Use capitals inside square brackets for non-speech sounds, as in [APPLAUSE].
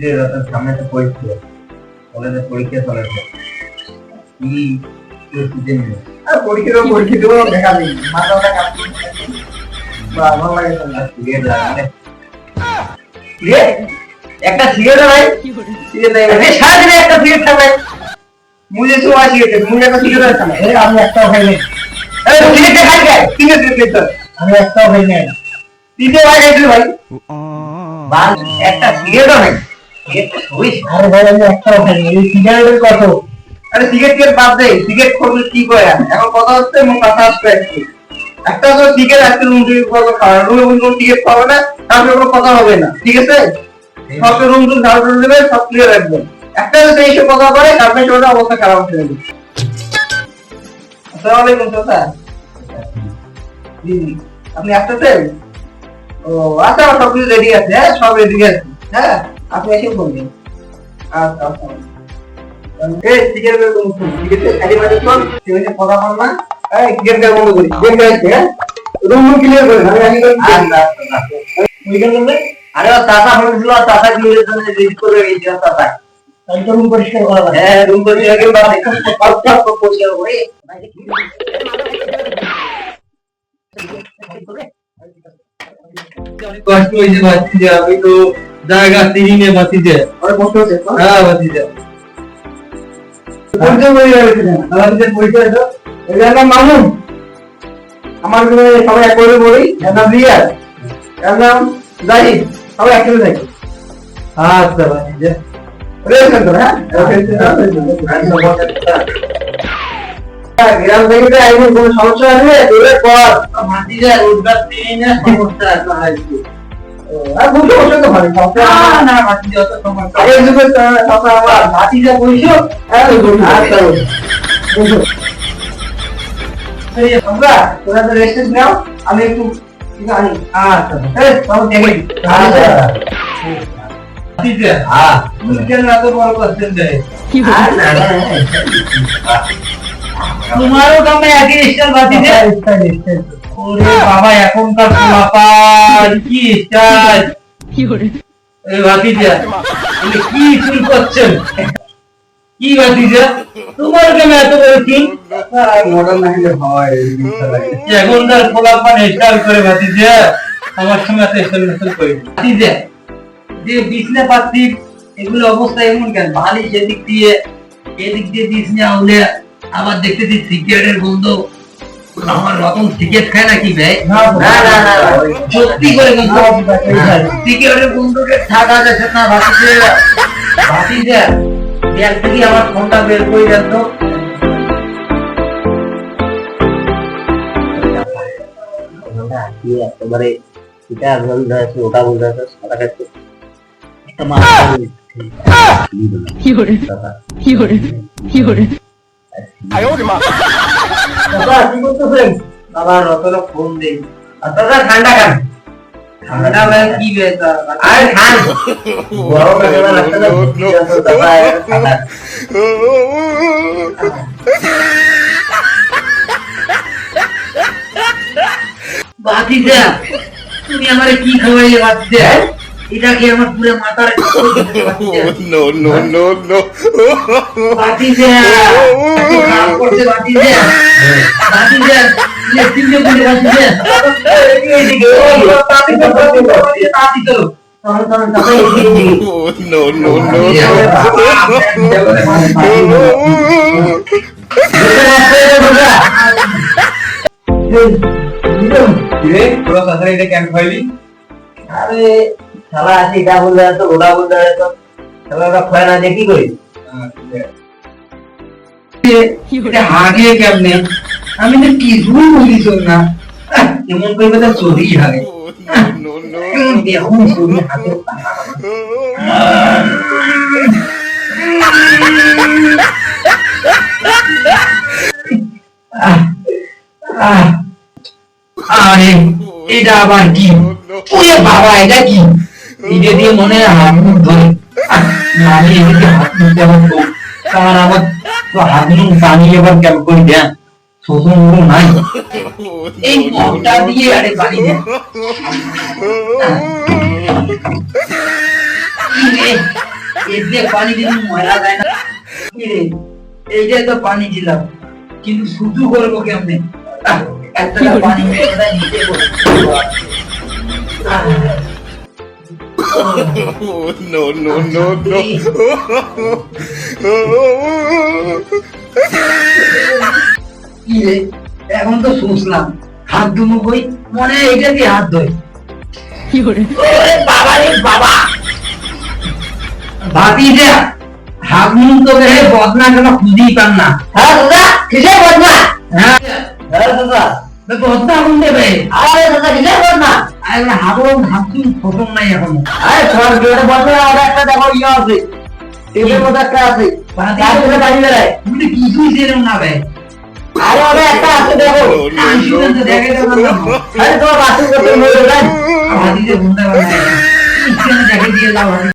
যে রতন সামনে তো পরীক্ষা কলেজে পরীক্ষা চলে কি কি সিজন আর পরীক্ষা দেবো পরীক্ষা দেবো দেখা নেই। মাথা মাথা কাটছে বা ভালো লাগে না সিগারেট লাগালে সিগারেট? একটা সিগারেট ভাই? সিগারেট লাগে। সারাদিনে একটা সিগারেট তো সিগারেট আমি একটাও খাই নাই। এই সিগারেট খাই খাই সিগারেট সিগারেট আমি একটাও খাই নাই। তিনটে ভাই ভাই। একটা সিগারেটও নাই। আরে একটা তো কথা সব সব অবস্থা খারাপ আপনি আসতেছেন? ও আচ্ছা আমার সবকিছু রেডি আছে হ্যাঁ সব রেডি আছে। হ্যাঁ। আপনি এসে বলবেন। আচ্ছা আচ্ছা এই টিকেট বের করুন ঠিক আছে খালি মাঝে চল। তুই এসে কথা বল না। এই টিকেট বের বন্ধ করি? গেম খেলছে হ্যাঁ রুম ক্লিয়ার করে আমি আগে করে আরে ও বলেছিল চাচা ক্লিয়ার জন্য রিড করে গেছিল চাচা তাহলে তো রুম পরিষ্কার করা হ্যাঁ রুম করে আগে বাদ সব সব পরিষ্কার করে কষ্ট হয়েছে বাঁচি আমি তো জায়গা নিয়ে বাঁচি যে আরে কষ্ট হচ্ছে হ্যাঁ বাঁচি যে পরিচয় করে আমাদের পরিচয় তো এর নাম মামুন আমার গ্রামে সবাই এক করে বলি এর নাম রিয়াজ। এর নাম জাহিদ। সবাই একসাথে থাকি। আচ্ছা হ্যাঁ? গ্রাম থেকে। তো কোনো সমস্যা আসবে তোদের পর বাঁচি যে রোজগার তিনি না সমস্যা আছে আমি একটু কিছু আনি আচ্ছা। এই সব দেখে আচ্ছা বাঁচি যে হ্যাঁ। তুমি কেন ওরে বাবা এখনকার পোলাপান কি স্টাইল এই ভাতিজা কি চুল করছেন? কি ভাতিজা? তোমার কেন এত বড় চুল? মডার্ন না হলে হয় এখনকার পোলাপান স্টাইল করে ভাতিজা আমার সঙ্গে এত স্টাইল মেস্টাইল করে ভাতিজা যে বিছনা পাতি এগুলো অবস্থা এমন কেন? বালি সেদিক দিয়ে এদিক দিয়ে বিছনা আউলে আবার দেখতেছি সিগারেটের গন্ধ আমার রকম সিগারেট খায় নাকি ভাই না না না সত্যি করে কিন্তু থাকা যাচ্ছে না ভাতিজা ভাতিজা ব্যাগ থেকে আমার ফোনটা বের করে দেন তো। কি একেবারে এটা বলতে আছে ওটা বলতে আছে সাদা কাছে একটা মাছ দাদা কি করতেছেন? বাবা রতন ফোন দেই। আর দাদা ঠান্ডা খান। ঠান্ডা ভাই কি বেতা আরে খান। গরম লাগে না দাদা ঠান্ডা ভাতিজা তুমি আমারে কি খাওয়াইলে এটা কি আমার পুরো মাথার [LAUGHS] no, no, no, no. ভাতিজা এত খারাপ করছে ভাতিজা ভাতিজা লেফটিং দিয়ে বলে ভাতিজা এদিকে তাতি তো তাতি তো তখন তখন দাদা এদিকে এদিকে no, no, no, রে পুরো সাথে এটা ক্যাম্প খাইলি আরে শালা আছে, এটা বলতে আছে ওটা বলতে আছে শালা ওটা খয় না কি করি? আমি তো তো এটা আবার কি? ওরে বাবা, এটা কি? এটা দিয়ে মনে হাত ধরে, আমি এদিকে হাত মুখ দেওয়ার কারণ আমার তো হাত মুখ এবার করে দেন এই তো পানি দিলাম, কিন্তু শুধু করব কেমনে? একটা পানি নিচে Oh, [LAUGHS] no, no, no, no. এখন তো শুনলাম হাত দুমু কই মনে হয় এটা দিয়ে হাত ধোয়। ওরে বাবা রে বাবা! ভাবি যে হাত মুখ তো রে বদনা কেন খুঁজেই পান না। হ্যাঁ দাদা কিসের বদনা? হ্যাঁ হ্যাঁ দাদা বদনা কোন দেবে। আরে দাদা কিসের বদনা? আরে হাবো হাত তুমি নাই এখন। আরে সর গেটে বদনা ওটা একটা দেখো ইয়ে আছে। টেবিলের মধ্যে একটা আছে। তারপরে বাড়ি বেড়ায়। তুমি কিছুই জেনেও না ভাই আরে ওটা একটা আছে দেখো। দেখে দেবো আরে তোমার বাথরুম করতে মরে যায় হাতিতে ঘুমটা বানায় দেখে দিয়ে যাও